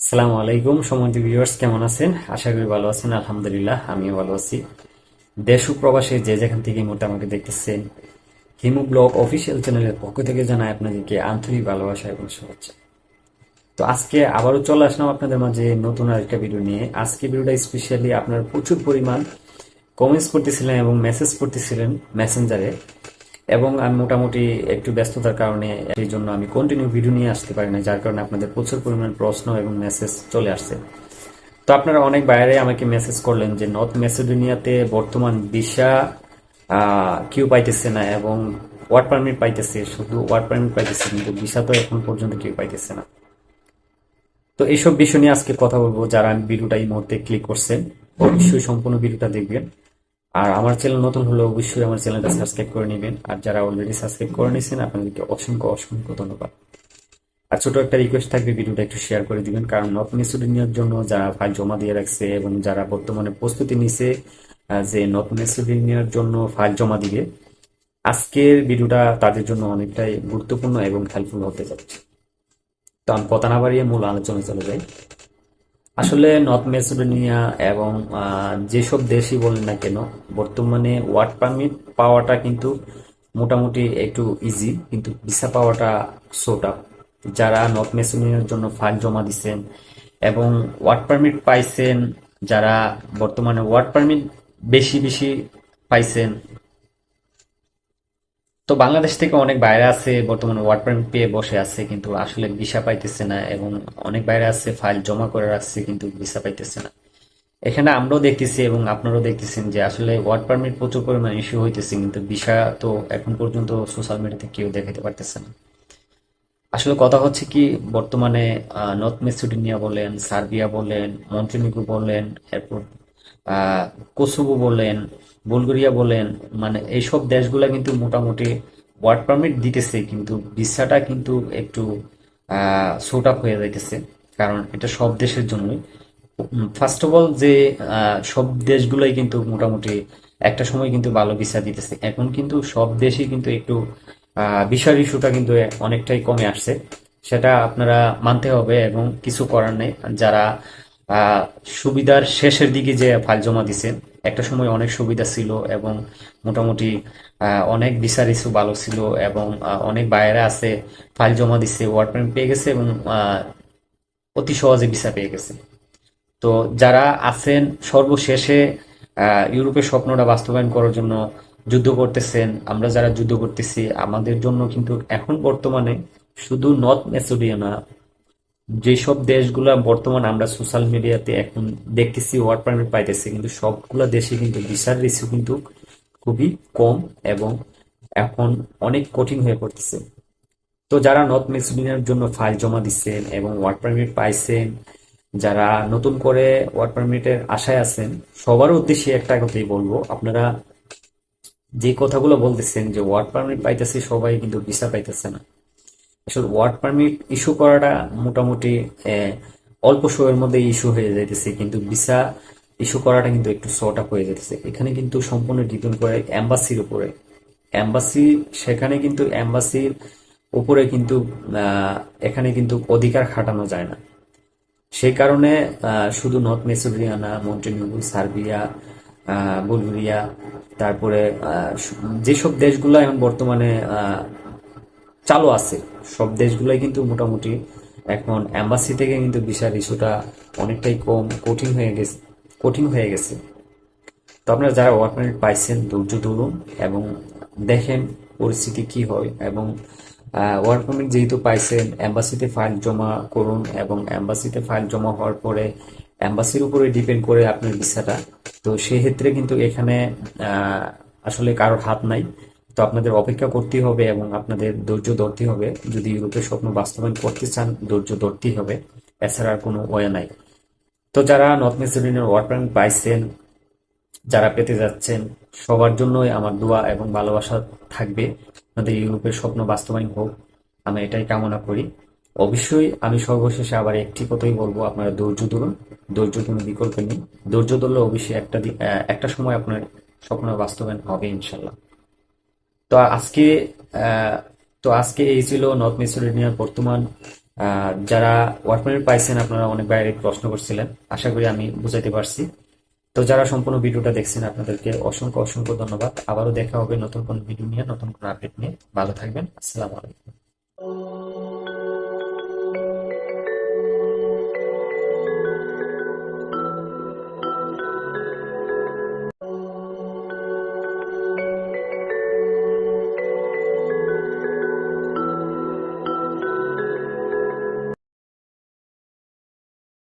সালামু আলাইকুম সম্মানিত ভিউয়ার্স, কেমন আছেন? আশা করি ভালো আছেন, আলহামদুলিল্লাহ, আমিও ভালো আছি। দেশ ও প্রবাসে যে যেখান থেকে মুহূর্তে আমাকে দেখতেছেন, হিমু ব্লগ অফিসিয়াল চ্যানেলের পক্ষ থেকে জানাই আপনাদেরকে আন্তরিক ভালোবাসা এবং শুভেচ্ছা। তো আজকে আবারও চলে আসলাম আপনাদের মাঝে নতুন আরেকটা ভিডিও নিয়ে। আজকে ভিডিওটা স্পেশালি আপনার প্রচুর পরিমাণ কমেন্টস করতেছিলেন এবং মেসেজ করতেছিলেন মেসেঞ্জারে এবং আমি মোটামুটি একটু ব্যস্ততার কারণে এই জন্য আমি কন্টিনিউ ভিডিও নিয়ে আসতে পারি না যার কারণে আপনাদের প্রচুর পরিমাণ প্রশ্ন এবং মেসেজ চলে আসছে। তো আপনারা অনেক বাইরে আমাকে মেসেজ করলেন যে নর্থ মেসিডোনিয়াতে বর্তমান ভিসা কিউ পাইতেছে না এবং ওয়ার্ক পারমিট পাইতেছে, শুধু ওয়ার্ক পারমিট পাইতেছে কিন্তু ভিসা তো এখন পর্যন্ত কেউ পাইতেছে না। তো এইসব বিষয় নিয়ে আজকে কথা বলব, যারা আমি ভিডিওটা এই মুহূর্তে ক্লিক করছেন, অবশ্যই সম্পূর্ণ ভিডিওটা দেখবেন। আর আমার চ্যানেল নতুন হলে অবশ্যই আমার চ্যানেলটা সাবস্ক্রাইব করে নেবেন। আর যারা অলরেডি সাবস্ক্রাইব করে নিয়েছেন, আপনাদেরকে অসংখ্য অসংখ্য ধন্যবাদ। আর ছোট একটা রিকোয়েস্ট থাকবে, ভিডিওটা একটু শেয়ার করে দিবেন। কারণ নর্থ মেসিডোনিয়ার জন্য যারা ফাইল জমা দিয়ে রাখছে এবং যারা বর্তমানে প্রস্তুতি নিছে যে নর্থ মেসিডোনিয়ার জন্য ফাইল জমা দিবে, আজকের ভিডিওটা তাদের জন্য অনেকটাই গুরুত্বপূর্ণ এবং হেল্পফুল হতে যাচ্ছে। তো আমি কথা না বাড়িয়ে মূল আলোচনায় চলে যাই। আসলে নর্থ মেসিডোনিয়া এবং যেসব দেশই বলেন না কেন, বর্তমানে ওয়ার্ক পারমিট পাওয়াটা কিন্তু মোটামুটি একটু ইজি কিন্তু ভিসা পাওয়াটা সোটা যারা নর্থ মেসিডোনিয়ার জন্য ফাইল জমা দিচ্ছেন এবং ওয়ার্ক পারমিট পাইছেন, যারা বর্তমানে ওয়ার্ক পারমিট বেশি বেশি পাইছেন তো বাংলাদেশ থেকে অনেক বাইরে আছে, বর্তমানে ওয়ার্ক পারমিট পেয়ে বসে আছে, কিন্তু আসলে ভিসা পাইতেছে না এবং অনেক বাইরে আছে ফাইল জমা করে রাখছে, কিন্তু ভিসা পাইতেছে না। এখানে আমরাও দেখতেছি এবং আপনারাও দেখতেছেন যে আসলে ওয়ার্ক পারমিট প্রচুর পরিমাণে ইস্যু হইতেছে, কিন্তু ভিসা তো এখন পর্যন্ত সোশ্যাল মিডিয়াতে কেউ দেখাতে পারতেছে না। আসলে কথা হচ্ছে কি, বর্তমানে নর্থ মেসিডোনিয়া বলেন সার্বিয়া বলেন মন্টিনিগ্রো বলেন, এরপর কোসোভো বলেন বুলগেরিয়া বলেন মানে এইসব দেশগুলা কিন্তু মোটামুটি ওয়ার্ক পারমিট দিতেছে, কিন্তু ভিসাটা কিন্তু একটু শোট আপ হয়ে যাইতেছে, কারণ এটা সব দেশের জন্যই। ফার্স্ট অফ অল যে সব দেশগুলোই কিন্তু মোটামুটি একটা সময় কিন্তু ভালো ভিসা দিতেছে। এখন কিন্তু সব দেশই কিন্তু একটু ভিসার ইস্যুটা কিন্তু অনেকটাই কমে আসছে। সেটা আপনারা মানতে হবে এবং কিছু করার নেই। যারা সুবিধার শেষের দিকে যে ফাইল জমা দিছেন একটা সময় অনেক সুবিধা ছিল এবং মোটামুটি অনেক ভিসার ইস্যু ভালো ছিল এবং অনেক বাইরে আছে ফাইল জমা দিচ্ছে ওয়ার্ক পারমিট পেয়ে গেছে এবং অতি সহজে ভিসা পেয়ে গেছে। তো যারা আছেন, সর্বশেষে ইউরোপের স্বপ্নটা বাস্তবায়ন করার জন্য যুদ্ধ করতেছেন, আমরা যারা যুদ্ধ করতেছি, আমাদের জন্য কিন্তু এখন বর্তমানে শুধু নর্থ মেসিডোনিয়া না যেসব দেশগুলা বর্তমান আমরা সোশ্যাল মিডিয়াতে এখন দেখতেছি ওয়ার্ক পারমিট পাইতেছি, কিন্তু সবগুলা দেশে কিন্তু ভিসার রিস্ক কিন্তু খুবই কম এবং এখন অনেক কঠিন হয়ে পড়তেছে। তো যারা নর্থ মেসিডোনিয়ার জন্য ফাইল জমা দিচ্ছেন এবং ওয়ার্ক পারমিট পাইছেন, যারা নতুন করে ওয়ার্ক পারমিটের আশায় আছেন, সবার উদ্দেশ্যে একটা কথাই বলব, আপনারা যে কথাগুলো বলতেছেন যে ওয়ার্ক পারমিট পাইতেছে, সবাই কিন্তু ভিসা পাইতেছে না। আসলে ওয়ার্ক পারমিট ইস্যু করাটা মোটামুটি অল্প সময়ের মধ্যে ইস্যু হয়ে যাইতেছে, কিন্তু ভিসা ইস্যু করাটা কিন্তু একটু শর্ট আপ হয়ে যাইতেছে। এখানে কিন্তু সম্পূর্ণ ডিপেন্ড করে অ্যাম্বাসির উপরে। অ্যাম্বাসি সেখানে কিন্তু অ্যাম্বাসির উপরে কিন্তু এখানে কিন্তু অধিকার খাটানো যায় না। সেই কারণে শুধু নর্থ মেসিডোনিয়া না মন্টেনিগ্রো সার্বিয়া বুলগেরিয়া তারপরে যেসব দেশগুলো এখন বর্তমানে চালু আছে। সব দেশগুলাই কিন্তু মোটামুটি এখন এম্বাসি থেকে কিন্তু ভিসার ইস্যুটা অনেকটাই কম, কঠিন হয়ে গেছে, কঠিন হয়ে গেছে। তো আপনারা যারা ওয়ার্ক পারমিট পাইছেন, ধৈর্য ধরুন এবং দেখেন পরিস্থিতি কি হয় এবং ওয়ার্ক পারমিট যেহেতু পাইছেন এম্বাসিতে ফাইল জমা করুন এবং এম্বাসিতে ফাইল জমা হওয়ার পরে এম্বাসির উপরে ডিপেন্ড করে আপনার ভিসাটা তো সেক্ষেত্রে কিন্তু এখানে আসলে কারোর হাত নাই। তো আপনাদের অপেক্ষা করতে হবে এবং আপনাদের ধৈর্য ধরতে হবে। যদি ইউরোপের স্বপ্ন বাস্তবায়ন করতে চান, ধৈর্য ধরতেই হবে। এছাড়া আর কোনো ওয়ে নাই। তো যারা নর্থ মেসিডোনিয়ার ওয়ার্ক পারমিট পাইছেন, যারা পেতে যাচ্ছেন, সবার জন্যই আমার দোয়া এবং ভালোবাসা থাকবে। আপনাদের ইউরোপের স্বপ্ন বাস্তবায়ন হোক, আমি এটাই কামনা করি। অবশ্যই আমি সর্বশেষে আবার একটি কথাই বলব, আপনারা ধৈর্য ধরুন। ধৈর্য কোনো বিকল্প নেই। ধৈর্য ধরলে অবশ্যই একটা একটা সময় আপনার স্বপ্ন বাস্তবায়ন হবে ইনশাল্লাহ তো আজকে তো আজকে এই ছিল নর্থ মেসিডোনিয়ার বর্তমান যারা ওয়ার্ক পারমিট পাইছেন আপনারা অনেক বাইরে প্রশ্ন করছিলেন। আশা করি আমি বুঝাইতে পারছি। তো যারা সম্পূর্ণ ভিডিওটা দেখছেন, আপনাদেরকে অসংখ্য অসংখ্য ধন্যবাদ। আবারও দেখা হবে নতুন কোন ভিডিও নিয়ে, নতুন কোন আপডেট নিয়ে। ভালো থাকবেন। আসসালামু আলাইকুম।